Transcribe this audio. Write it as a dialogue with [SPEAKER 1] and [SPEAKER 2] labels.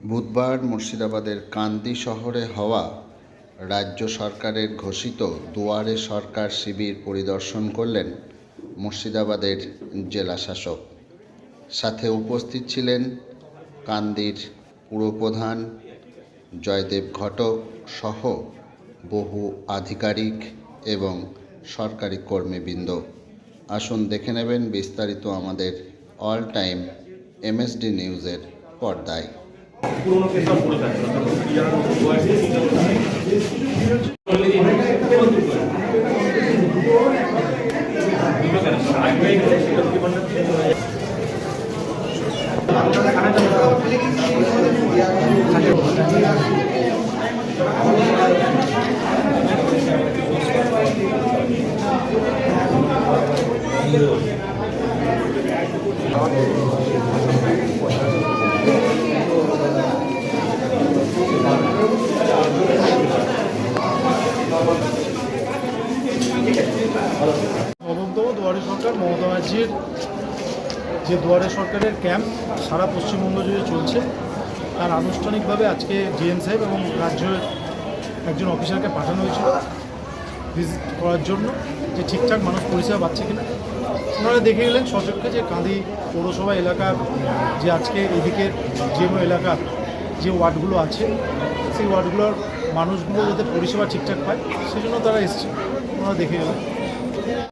[SPEAKER 1] বুধবার মুর্শিদাবাদের কান্দি শহরে হওয়া রাজ্য সরকারের ঘোষিত দুয়ারে সরকার শিবির পরিদর্শন করলেন মুর্শিদাবাদের জেলাশাসক। সাথে উপস্থিত ছিলেন কান্দির পুরপ্রধান জয়দেব ঘটক সহ বহু আধিকারিক এবং সরকারি কর্মীবৃন্দ। আসুন দেখে নেবেন বিস্তারিত আমাদের অল টাইম এমএসডি নিউজের পর্দায়।
[SPEAKER 2] পুরোনো পেশা পড়ে থাকবে না তখন যারা নতুন বয়সে
[SPEAKER 3] নবমতম দুয়ারে সরকার মমতা ব্যানার্জির যে দুয়ারে সরকারের ক্যাম্প সারা পশ্চিমবঙ্গ জুড়ে চলছে, তার আনুষ্ঠানিকভাবে আজকে ডিএম সাহেব এবং রাজ্যের একজন অফিসারকে পাঠানো হয়েছিল ভিজিট করার জন্য যে ঠিকঠাক মানুষ পরিষেবা পাচ্ছে কিনা। ওনারা দেখে গেলেন সচক্ষে যে কাঁদি পৌরসভা এলাকার যে আজকে এদিকের জিএমও এলাকার যে ওয়ার্ডগুলো আছে, সেই ওয়ার্ডগুলোর মানুষগুলো যাতে পরিষেবা ঠিকঠাক পায়, সেজন্য তারা এসছে। ওনারা দেখে গেলেন। yeah